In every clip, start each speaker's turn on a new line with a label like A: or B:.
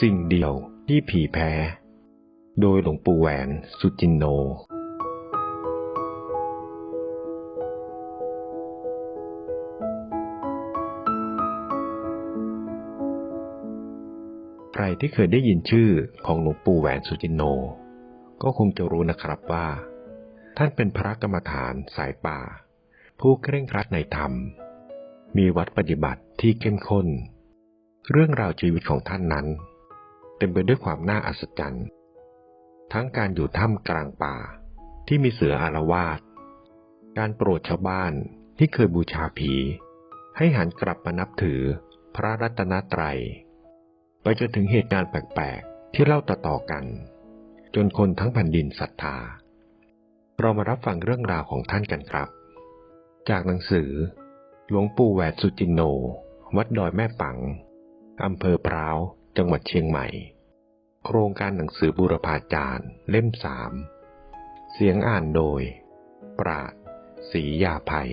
A: สิ่งเดียวที่ผีแพ้ โดยหลวงปู่แหวนสุจินโน ใครที่เคยได้ยินชื่อของหลวงปู่แหวนสุจินโน ก็คงจะรู้นะครับว่า ท่านเป็นพระกรรมฐานสายป่า ผู้เคร่งครัดในธรรม มีวัดปฏิบัติที่เข้มข้น เรื่องราวชีวิตของท่านนั้น เต็มไปด้วยความน่าอัศจรรย์ ทั้งการอยู่ถ้ำกลางป่าที่มีเสืออารวาส การโปรดชาวบ้านที่เคยบูชาผี ให้หันกลับมานับถือพระรัตนตรัย ไปจนถึงเหตุการณ์แปลกๆ ที่เล่าต่อๆกัน จนคนทั้งแผ่นดินศรัทธา เรามารับฟังเรื่องราวของท่านกันครับ จากหนังสือ หลวงปู่แหวนสุจินโน วัดดอยแม่ปังอำเภอพร้าว จังหวัดเชียงใหม่ โครงการหนังสือบุรพาจารย์ เล่มสาม เสียงอ่านโดย ปราดศรียาภัย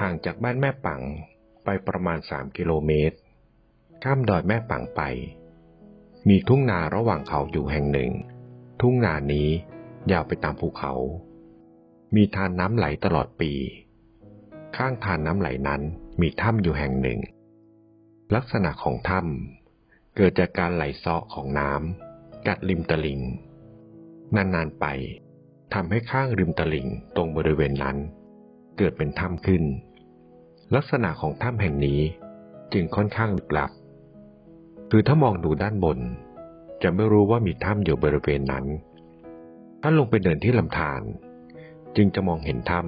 A: ห่างจากบ้านแม่ปังไปประมาณสามกิโลเมตร ข้ามดอยแม่ปังไป มีทุ่งนาระหว่างเขาอยู่แห่งหนึ่ง ทุ่งนานี้ ยาวไปตามภูเขา มีทานน้ำไหลตลอดปี ข้างทานน้ำไหลนั้นมีถ้ำอยู่แห่งหนึ่ง ลักษณะของถ้ำเกิดจากการไหลเซาะของน้ำกัดริมตลิ่งนานๆไปทำให้ข้างริมตลิ่งตรงบริเวณนั้น เกิดเป็นถ้ำขึ้น ลักษณะของถ้ำแห่งนี้จึงค่อนข้างลึกลับ คือถ้ามองดูด้านบน จะไม่รู้ว่ามีถ้ำอยู่บริเวณนั้น ถ้าลงไปเดินที่ลำธารจึงจะมองเห็นถ้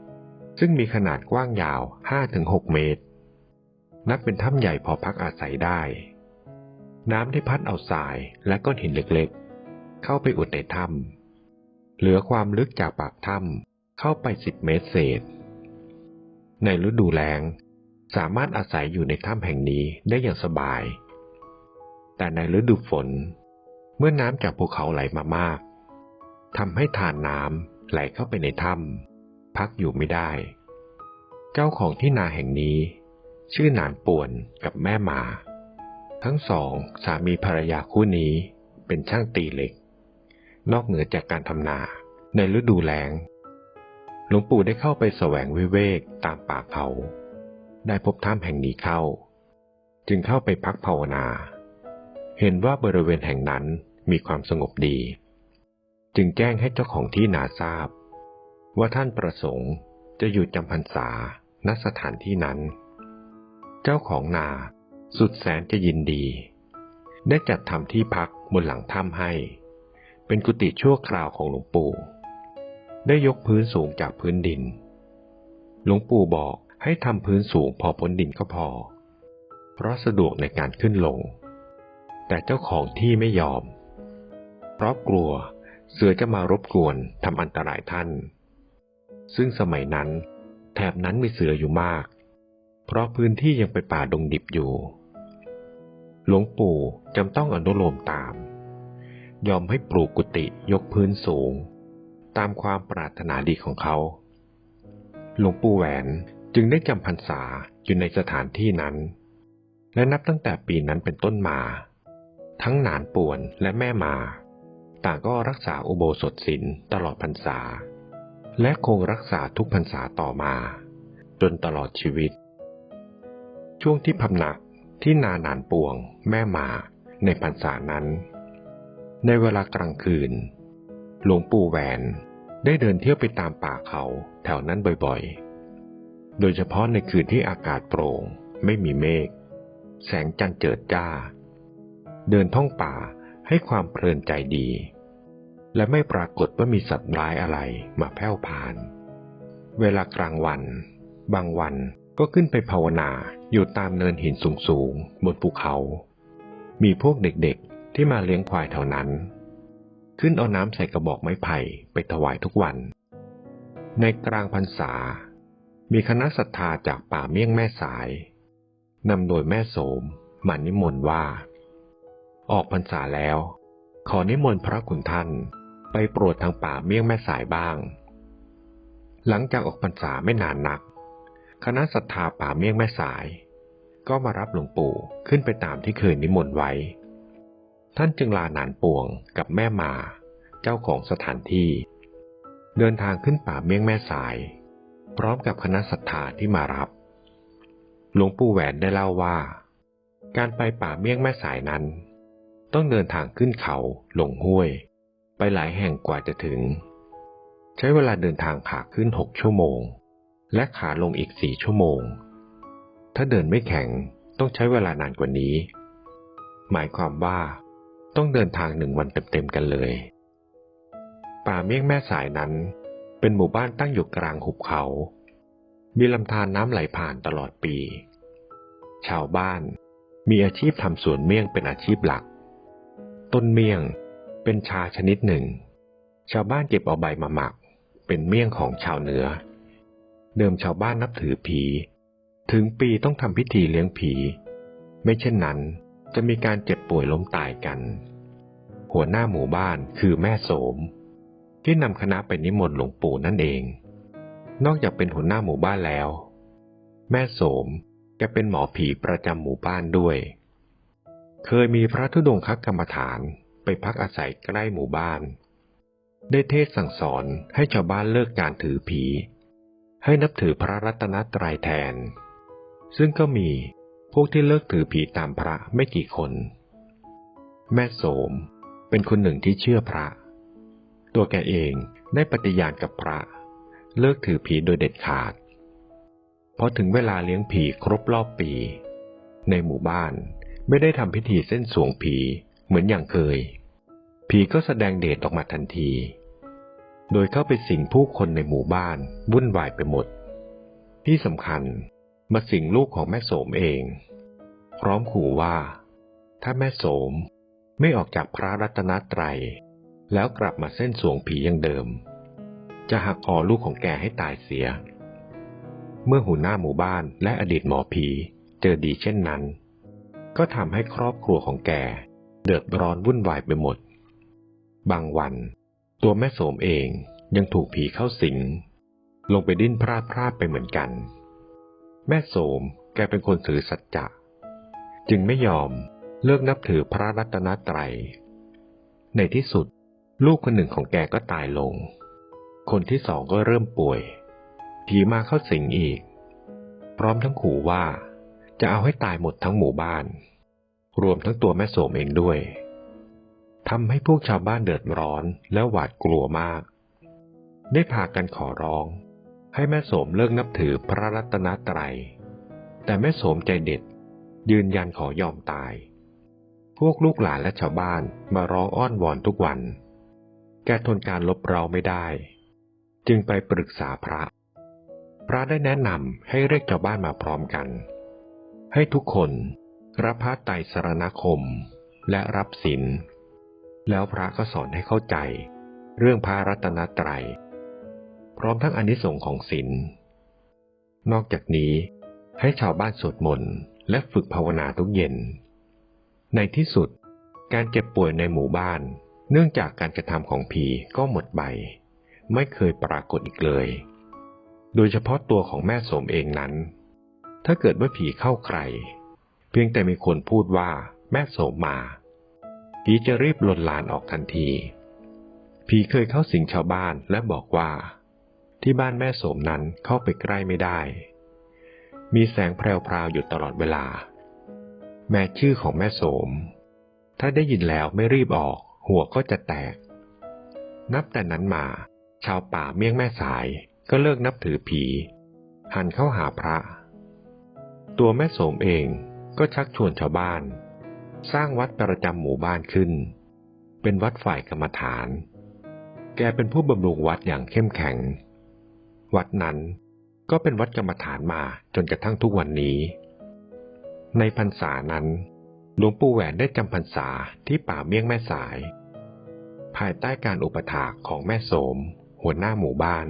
A: ำซึ่งมีขนาดกว้างยาว 5-6 เมตร นับเป็นถ้ำใหญ่พอพักอาศัยได้ น้ำได้พัดเอาทรายและก้อนหินเล็กๆ เข้าไปอุดในถ้ำเหลือความลึกจากปากถ้ำเข้าไป 10 เมตรเศษ ในฤดูแล้งสามารถอาศัยอยู่ในถ้ำแห่งนี้ได้อย่างสบาย แต่ในฤดูฝน เมื่อน้ำจากภูเขาไหลมามาก ทำให้ทานน้ำไหลเข้าไปในถ้ำพักอยู่ไม่ได้ เจ้าของที่นาแห่งนี้ ชื่อหนานป่วนกับแม่หมา ทั้งสองสามีภรรยาคู่นี้เป็นช่างตีเหล็ก นอกเหนือจากการทำนาในฤดูแล้งหลวงปู่ได้เข้าไปแสวงวิเวกตามป่าเขา ได้พบถ้ำแห่งนี้เข้า จึงเข้าไปพักภาวนา เห็นว่าบริเวณแห่งนั้นมีความสงบดี จึงแจ้งให้เจ้าของที่นาทราบ ว่าท่านประสงค์จะอยู่จำพรรษาณสถานที่นั้น เจ้าของนาสุดแสนจะยินดี ได้จัดทำที่พักบนหลังถ้ำให้ เป็นกุฏิชั่วคราวของหลวงปู่ ได้ยกพื้นสูงจากพื้นดิน หลวงปู่บอกให้ทำพื้นสูงพอพ้นดินก็พอ เพราะสะดวกในการขึ้นลง แต่เจ้าของที่ไม่ยอม เพราะกลัว เสือจะมารบกวนทำอันตรายท่าน ซึ่งสมัยนั้น แถบนั้นมีเสืออยู่มาก เพราะพื้นที่ยังเป็นป่าดงดิบอยู่ หลวงปู่จำต้องอนุโลมตาม ยอมให้ปลูกกุฏิยกพื้นสูง ตามความปรารถนาดีของเขา หลวงปู่แหวนจึงได้จำพรรษาอยู่ในสถานที่นั้น และนับตั้งแต่ปีนั้นเป็นต้นมา ทั้งหนานป่วนและแม่มา ต่างก็รักษาอุโบสถศีลตลอดพรรษา และคงรักษาทุกพรรษาต่อมา จนตลอดชีวิต ช่วงที่พำหนักที่นาหนานป่วง แม่มาในพรรษานั้น ในเวลากลางคืน หลวงปู่แหวนได้เดินเที่ยวไปตามป่าเขาแถวนั้นบ่อยๆ โดยเฉพาะในคืนที่อากาศโปร่ง ไม่มีเมฆ แสงจันทร์เจิดจ้า เดินท่องป่าให้ความเพลินใจดี และไม่ปรากฏว่ามีสัตว์ร้ายอะไรมาแผ่วผ่าน เวลากลางวัน บางวันก็ขึ้นไปภาวนาอยู่ตามเนินหินสูงๆ บนภูเขา มีพวกเด็กๆที่มาเลี้ยงควายแถวนั้น ขึ้นเอาน้ำใส่กระบอกไม้ไผ่ไปถวายทุกวัน ในกลางพรรษา มีคณะศรัทธาจากป่าเมี่ยงแม่สายนำโดยแม่โสมมานิมนต์ว่า ออกพรรษาแล้ว ขอนิมนต์พระคุณท่าน ไปโปรดทางป่าเมี่ยงแม่สายบ้าง หลังจากออกพรรษาไม่นานนัก คณะศรัทธาป่าเมี่ยงแม่สาย ก็มารับหลวงปู่ขึ้นไปตามที่เคยนิมนต์ไว้ ท่านจึงลาหนานป่วงกับแม่มา เจ้าของสถานที่ เดินทางขึ้นป่าเมี่ยงแม่สาย พร้อมกับคณะศรัทธาที่มารับ หลวงปู่แหวนได้เล่าว่า การไปป่าเมี่ยงแม่สายนั้นต้องเดินทางขึ้นเขาลงห้วย ไปหลายแห่งกว่าจะถึง ใช้เวลาเดินทางขาขึ้นหกชั่วโมง และขาลงอีกสี่ชั่วโมง ถ้าเดินไม่แข็งต้องใช้เวลานานกว่านี้ หมายความว่า ต้องเดินทางหนึ่งวันเต็มๆกันเลย ป่าเมี่ยงแม่สายนั้น เป็นหมู่บ้านตั้งอยู่กลางหุบเขา มีลำธารน้ำไหลผ่านตลอดปี ชาวบ้านมีอาชีพทำสวนเมี่ยงเป็นอาชีพหลัก ต้นเมี่ยง เป็นชาชนิดหนึ่ง ชาวบ้านเก็บเอาใบมาหมัก เป็นเมี่ยงของชาวเหนือ เดิมชาวบ้านนับถือผี ถึงปีต้องทำพิธีเลี้ยงผี ไม่เช่นนั้นจะมีการเจ็บป่วยล้มตายกัน หัวหน้าหมู่บ้านคือแม่โสม ที่นำคณะไปนิมนต์หลวงปู่นั่นเอง นอกจากเป็นหัวหน้าหมู่บ้านแล้ว แม่โสมแกเป็นหมอผีประจำหมู่บ้านด้วย เคยมีพระธุดงคกรรมฐาน ไปพักอาศัยใกล้หมู่บ้าน ได้เทศสั่งสอนให้ชาวบ้านเลิกการถือผี ให้นับถือพระรัตนตรัยแทน ซึ่งก็มีพวกที่เลิกถือผีตามพระไม่กี่คน แม่โสมเป็นคนหนึ่งที่เชื่อพระ ตัวแกเองได้ปฏิญาณกับพระ เลิกถือผีโดยเด็ดขาดพอถึงเวลาเลี้ยงผีครบรอบปี ในหมู่บ้านไม่ได้ทำพิธีเส้นสวงผี เหมือนอย่างเคย ผีก็แสดงเดชออกมาทันที โดยเข้าไปสิงผู้คนในหมู่บ้านวุ่นวายไปหมด ที่สำคัญมาสิงลูกของแม่โสมเอง พร้อมขู่ว่า ถ้าแม่โสมไม่ออกจากพระรัตนตรัย แล้วกลับมาเส้นสวงผีอย่างเดิม จะหักคอลูกของแกให้ตายเสีย เมื่อหัวหน้าหมู่บ้านและอดีตหมอผีเจอดีเช่นนั้น ก็ทำให้ครอบครัวของแก เดือดร้อนวุ่นวายไปหมด บางวัน ตัวแม่โสมเองยังถูกผีเข้าสิง ลงไปดิ้นพลาดพลาดไปเหมือนกัน แม่โสมแกเป็นคนถือสัจจะจึงไม่ยอมเลิกนับถือพระรัตนตรัย ในที่สุดลูกคนหนึ่งของแกก็ตายลง คนที่สองก็เริ่มป่วย ผีมาเข้าสิงอีก พร้อมทั้งขู่ว่าจะเอาให้ตายหมดทั้งหมู่บ้าน รวมทั้งตัวแม่โสมเองด้วยทำให้พวกชาวบ้านเดือดร้อนและหวาดกลัวมาก ได้พากันขอร้อง ให้แม่โสมเลิกนับถือพระรัตนตรัย แต่แม่โสมใจเด็ด ยืนยันขอยอมตาย พวกลูกหลานและชาวบ้านมาร้องอ้อนวอนทุกวัน แกทนการลบเราไม่ได้ จึงไปปรึกษาพระ พระได้แนะนำให้เรียกชาวบ้านมาพร้อมกัน ให้ทุกคน รับพระไตรสรณคม และรับศีลแล้วพระก็สอนให้เข้าใจ เรื่องพระรัตนตรัย พร้อมทั้งอนิสงค์ของศีลนอกจากนี้ให้ชาวบ้านสวดมนต์และฝึกภาวนาทุกเย็น ในที่สุดการเจ็บป่วยในหมู่บ้าน เนื่องจากการกระทำของผีก็หมดไป ไม่เคยปรากฏอีกเลย โดยเฉพาะตัวของแม่สมเองนั้น ถ้าเกิดว่าผีเข้าใคร เพียงแต่มีคนพูดว่าแม่โสมมา ผีจะรีบหลนลานออกทันที ผีเคยเข้าสิงชาวบ้านและบอกว่า ที่บ้านแม่โสมนั้นเข้าไปใกล้ไม่ได้ มีแสงแพรวๆอยู่ตลอดเวลา แม้ชื่อของแม่โสม ถ้าได้ยินแล้วไม่รีบออก หัวก็จะแตก นับแต่นั้นมา ชาวป่าเมี่ยงแม่สายก็เลิกนับถือผี หันเข้าหาพระ ตัวแม่โสมเอง ก็ชักชวนชาวบ้าน สร้างวัดประจำหมู่บ้านขึ้น เป็นวัดฝ่ายกรรมฐาน แกเป็นผู้บำรุงวัดอย่างเข้มแข็ง วัดนั้นก็เป็นวัดกรรมฐานมาจนกระทั่งทุกวันนี้ ในพรรษานั้น หลวงปู่แหวนได้จำพรรษาที่ป่าเมี่ยงแม่สาย ภายใต้การอุปถากของแม่โสม หัวหน้าหมู่บ้าน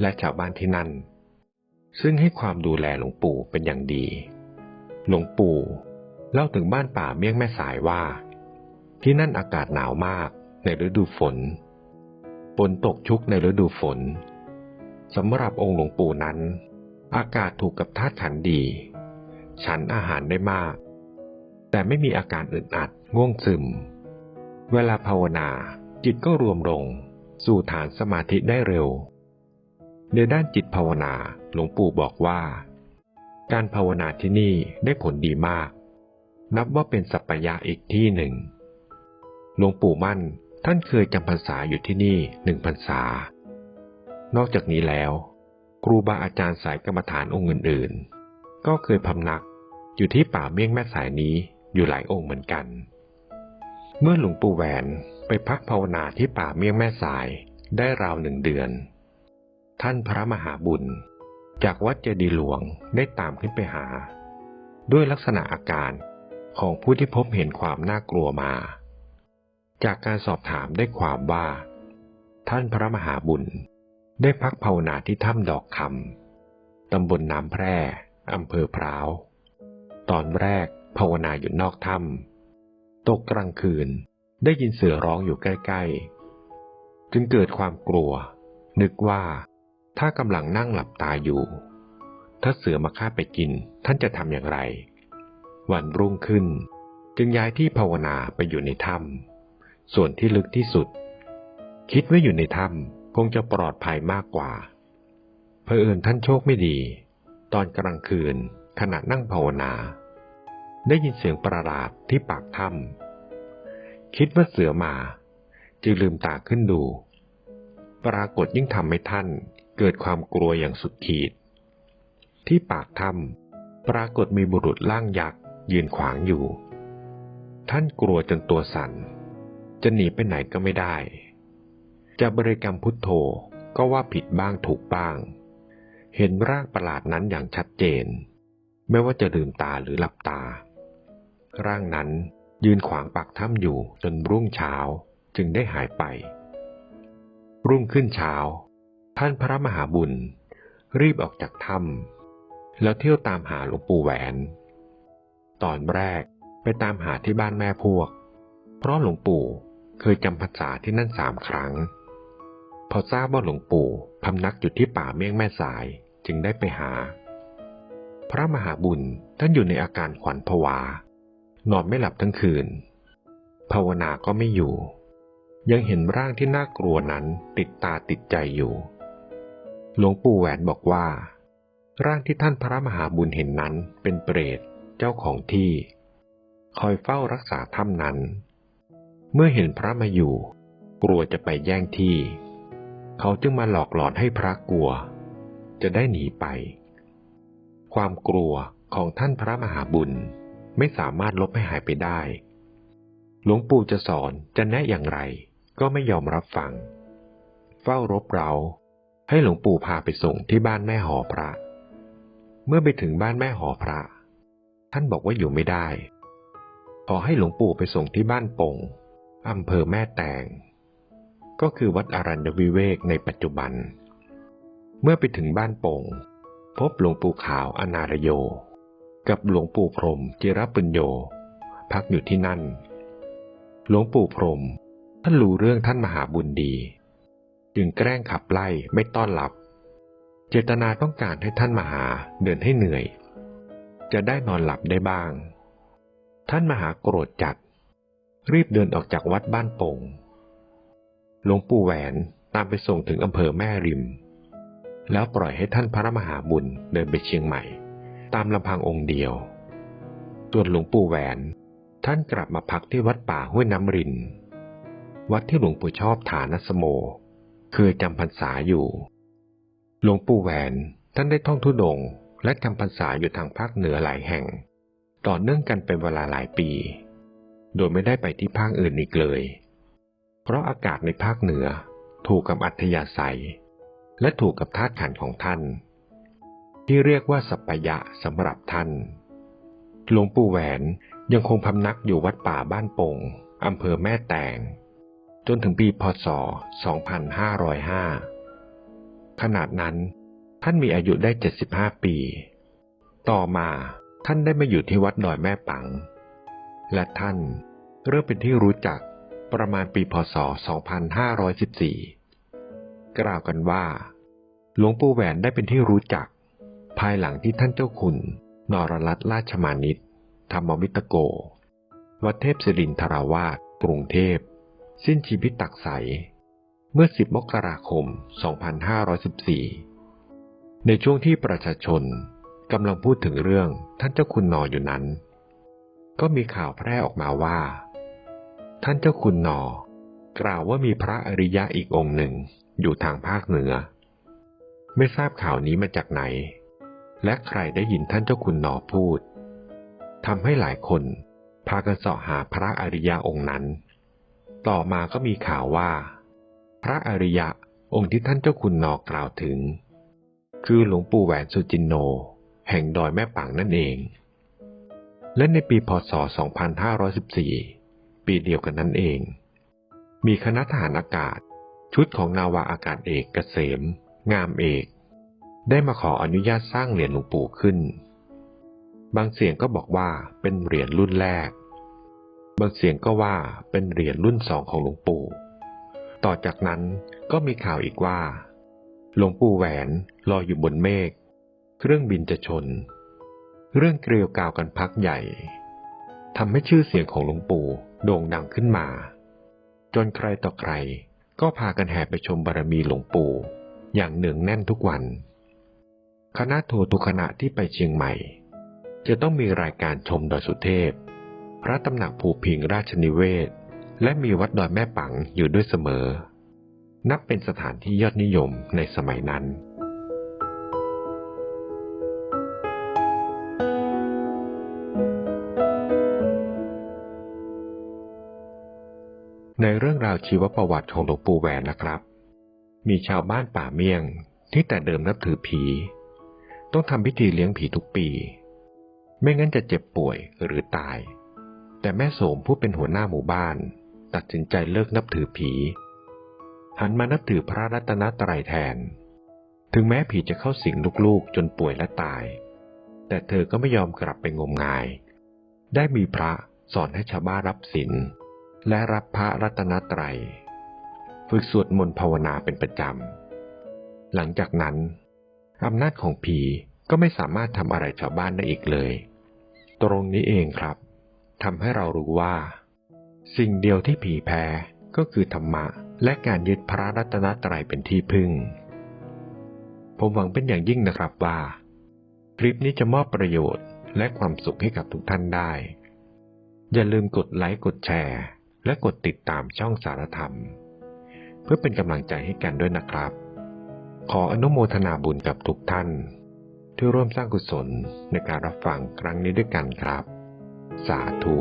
A: และชาวบ้านที่นั่น ซึ่งให้ความดูแลหลวงปู่เป็นอย่างดี หลวงปู่ เล่าถึงบ้านป่าเมี่ยงแม่สายว่า ที่นั่นอากาศหนาวมากในฤดูฝนฝนตกชุกในฤดูฝนสำหรับองค์หลวงปู่นั้น อากาศถูกกับธาตุขันดี ฉันอาหารได้มาก แต่ไม่มีอาการอึดอัดง่วงซึม เวลาภาวนาจิตก็รวมลง สู่ฐานสมาธิได้เร็ว ในด้านจิตภาวนาหลวงปู่บอกว่า การภาวนาที่นี่ได้ผลดีมาก นับว่าเป็นสัปปายะอีกที่หนึ่ง หลวงปู่มั่นท่านเคยจำพรรษาอยู่ที่นี่หนึ่งพรรษา นอกจากนี้แล้ว ครูบาอาจารย์สายกรรมฐานองค์อื่นๆ ก็เคยพำนักอยู่ที่ป่าเมี่ยงแม่สายนี้อยู่หลายองค์เหมือนกัน เมื่อหลวงปู่แหวนไปพักภาวนาที่ป่าเมี่ยงแม่สายได้ราวหนึ่งเดือน ท่านพระมหาบุญ จากวัดเจดีหลวงได้ตามขึ้นไปหา ด้วยลักษณะอาการของผู้ที่พบเห็นความน่ากลัวมา จากการสอบถามได้ความว่า ท่านพระมหาบุญได้พักภาวนาที่ถ้ำดอกคำตำบลน้ำแพร่อำเภอพร้าว ตอนแรกภาวนาอยู่นอกถ้ำตกกลางคืนได้ยินเสือร้องอยู่ใกล้ ๆ จึงเกิดความกลัว นึกว่า ถ้ากำลังนั่งหลับตาอยู่ ถ้าเสือมาฆ่าไปกิน ท่านจะทำอย่างไร วันรุ่งขึ้น จึงย้ายที่ภาวนาไปอยู่ในถ้ำส่วนที่ลึกที่สุด คิดว่าอยู่ในถ้ำคงจะปลอดภัยมากกว่า เพอเอิญท่านโชคไม่ดี ตอนกลางคืนขณะนั่งภาวนา ได้ยินเสียงประหลาดที่ปากถ้ำคิดว่าเสือมา จึงลืมตาขึ้นดู ปรากฏยิ่งทำให้ท่าน เกิดความกลัวอย่างสุดขีด ที่ปากถ้ำปรากฏมีบุรุษร่างยักษ์ยืนขวางอยู่ ท่านกลัวจนตัวสั่น จะหนีไปไหนก็ไม่ได้ จะบริกรรมพุทโธก็ว่าผิดบ้างถูกบ้าง เห็นร่างประหลาดนั้นอย่างชัดเจน ไม่ว่าจะลืมตาหรือหลับตา ร่างนั้นยืนขวางปากถ้ำอยู่จนรุ่งเช้าจึงได้หายไป รุ่งขึ้นเช้า ท่านพระมหาบุญ รีบออกจากถ้ำแล้วเที่ยวตามหาหลวงปู่แหวน ตอนแรกไปตามหาที่บ้านแม่พวก เพราะหลวงปู่เคยจำพรรษาที่นั่นสามครั้ง พอทราบว่าหลวงปู่พำนักอยู่ที่ป่าเมี่ยงแม่สายจึงได้ไปหา พระมหาบุญท่านอยู่ในอาการขวัญผวา นอนไม่หลับทั้งคืน ภาวนาก็ไม่อยู่ ยังเห็นร่างที่น่ากลัวนั้นติดตาติดใจอยู่ หลวงปู่แหวนบอกว่า ร่างที่ท่านพระมหาบุญเห็นนั้นเป็นเปรตเจ้าของที่ คอยเฝ้ารักษาถ้ำนั้น เมื่อเห็นพระมาอยู่ กลัวจะไปแย่งที่ เขาจึงมาหลอกหลอนให้พระกลัว จะได้หนีไป ความกลัวของท่านพระมหาบุญไม่สามารถลบให้หายไปได้ หลวงปู่จะสอนจะแนะอย่างไรก็ไม่ยอมรับฟัง เฝ้ารบเรา ให้หลวงปู่พาไปส่งที่บ้านแม่หอพระ เมื่อไปถึงบ้านแม่หอพระ ท่านบอกว่าอยู่ไม่ได้ ขอให้หลวงปู่ไปส่งที่บ้านปงอำเภอแม่แตง ก็คือวัดอรัญวิเวกในปัจจุบัน เมื่อไปถึงบ้านปงพบหลวงปู่ขาวอนารโย กับหลวงปู่พรมจิรปุญโย พักอยู่ที่นั่น หลวงปู่พรมท่านรู้เรื่องท่านมหาบุญดี จึงแกล้งขับไล่ไม่ต้อนรับ เจตนาต้องการให้ท่านมหาเดินให้เหนื่อย จะได้นอนหลับได้บ้าง ท่านมหาโกรธจัด รีบเดินออกจากวัดบ้านโป่งหลวงปู่แหวนตามไปส่งถึงอำเภอแม่ริม แล้วปล่อยให้ท่านพระมหาบุญเดินไปเชียงใหม่ ตามลำพังองค์เดียว ส่วนหลวงปู่แหวน ท่านกลับมาพักที่วัดป่าห้วยน้ำริน วัดที่หลวงปู่ชอบฐานสโม คยจำพรรษาอยู่ หลวงปู่แหวนท่านได้ท่องทุดงและจำพรรษาอยู่ทางภาคเหนือหลายแห่ง ต่อเนื่องกันเป็นเวลาหลายปี โดยไม่ได้ไปที่ภาคอื่นอีกเลย เพราะอากาศในภาคเหนือถูกกับอัธยาศัย และถูกกับธาตุขันของท่าน ที่เรียกว่าสัปปยะสำหรับท่าน หลวงปู่แหวนยังคงพำนักอยู่วัดป่าบ้านโป่งอำเภอแม่แตง จนถึงปีพศ 2505ขนาดนั้น ท่านมีอายุได้ 75 ปี ต่อมาท่านได้มาอยู่ที่วัดดอยแม่ปัง และท่านเริ่มเป็นที่รู้จักประมาณปีพศ 2514 กล่าวกันว่า หลวงปู่แหวนได้เป็นที่รู้จัก ภายหลังที่ท่านเจ้าคุณ นรรัตน์ราชมานิตธรรมวิตโก วัดเทพศิรินทราวาสกรุงเทพ สิ้นชีวิตตักใส เมื่อ 10 มกราคม 2514 ในช่วงที่ประชาชนกำลังพูดถึงเรื่องท่านเจ้าคุณนออยู่นั้น ก็มีข่าวแพร่ออกมาว่า ท่านเจ้าคุณนอกล่าวว่ามีพระอริยะอีกองค์หนึ่งอยู่ทางภาคเหนือ ไม่ทราบข่าวนี้มาจากไหน และใครได้ยินท่านเจ้าคุณนอพูดทำให้หลายคนพากันเสาะหาพระอริยะองค์นั้น ต่อมาก็มีข่าวว่า พระอริยะองค์ที่ท่านเจ้าคุณนอกล่าวถึง คือหลวงปู่แหวนสุจินโน แห่งดอยแม่ปังนั่นเอง และในปีพศ 2514 ปีเดียวกันนั้นเอง มีคณะทหารอากาศ ชุดของนาวาอากาศเอกเกษม งามเอก ได้มาขออนุญาตสร้างเหรียญหลวงปู่ขึ้น บางเสียงก็บอกว่าเป็นเหรียญรุ่นแรก บางเสียงก็ว่าเป็นเหรียญรุ่นสองของหลวงปู่ ต่อจากนั้นก็มีข่าวอีกว่า หลวงปู่แหวนลอยอยู่บนเมฆ เครื่องบินจะชน เรื่องเกลียวกาวกันพักใหญ่ทำให้ชื่อเสียงของหลวงปู่โด่งดังขึ้นมา จนใครต่อใครก็พากันแห่ไปชมบารมีหลวงปู่ อย่างเนืองแน่นทุกวัน คณะทัวร์ทุกคณะที่ไปเชียงใหม่ จะต้องมีรายการชมดอยสุเทพ พระตำหนักภูพิงราชนิเวศ และมีวัดดอยแม่ปังอยู่ด้วยเสมอ นับเป็นสถานที่ยอดนิยมในสมัยนั้นในเรื่องราวชีวประวัติของหลวงปู่แหวนนะครับ มีชาวบ้านป่าเมี่ยงที่แต่เดิมนับถือผี ต้องทำพิธีเลี้ยงผีทุกปี ไม่งั้นจะเจ็บป่วยหรือตาย แต่แม่โสมผู้เป็นหัวหน้าหมู่บ้าน ตัดสินใจเลิกนับถือผี หันมานับถือพระรัตนตรัยแทน ถึงแม้ผีจะเข้าสิงลูกๆจนป่วยและตาย แต่เธอก็ไม่ยอมกลับไปงมงาย ได้มีพระสอนให้ชาวบ้านรับศีลและรับพระรัตนตรัย ฝึกสวดมนต์ภาวนาเป็นประจำ หลังจากนั้นอำนาจของผีก็ไม่สามารถทำอะไรชาวบ้านได้อีกเลย ตรงนี้เองครับ ทำให้เรารู้ว่า สิ่งเดียวที่ผีแพ้ก็คือธรรมะ และการยึดพระรัตนตรัยเป็นที่พึ่ง ผมหวังเป็นอย่างยิ่งนะครับว่า คลิปนี้จะมอบประโยชน์และความสุขให้กับทุกท่านได้ อย่าลืมกดไลค์กดแชร์ และกดติดตามช่องสารธรรม เพื่อเป็นกำลังใจให้กันด้วยนะครับ ขออนุโมทนาบุญกับทุกท่าน ที่ร่วมสร้างกุศลในการรับฟังครั้งนี้ด้วยกันครับ สาธุ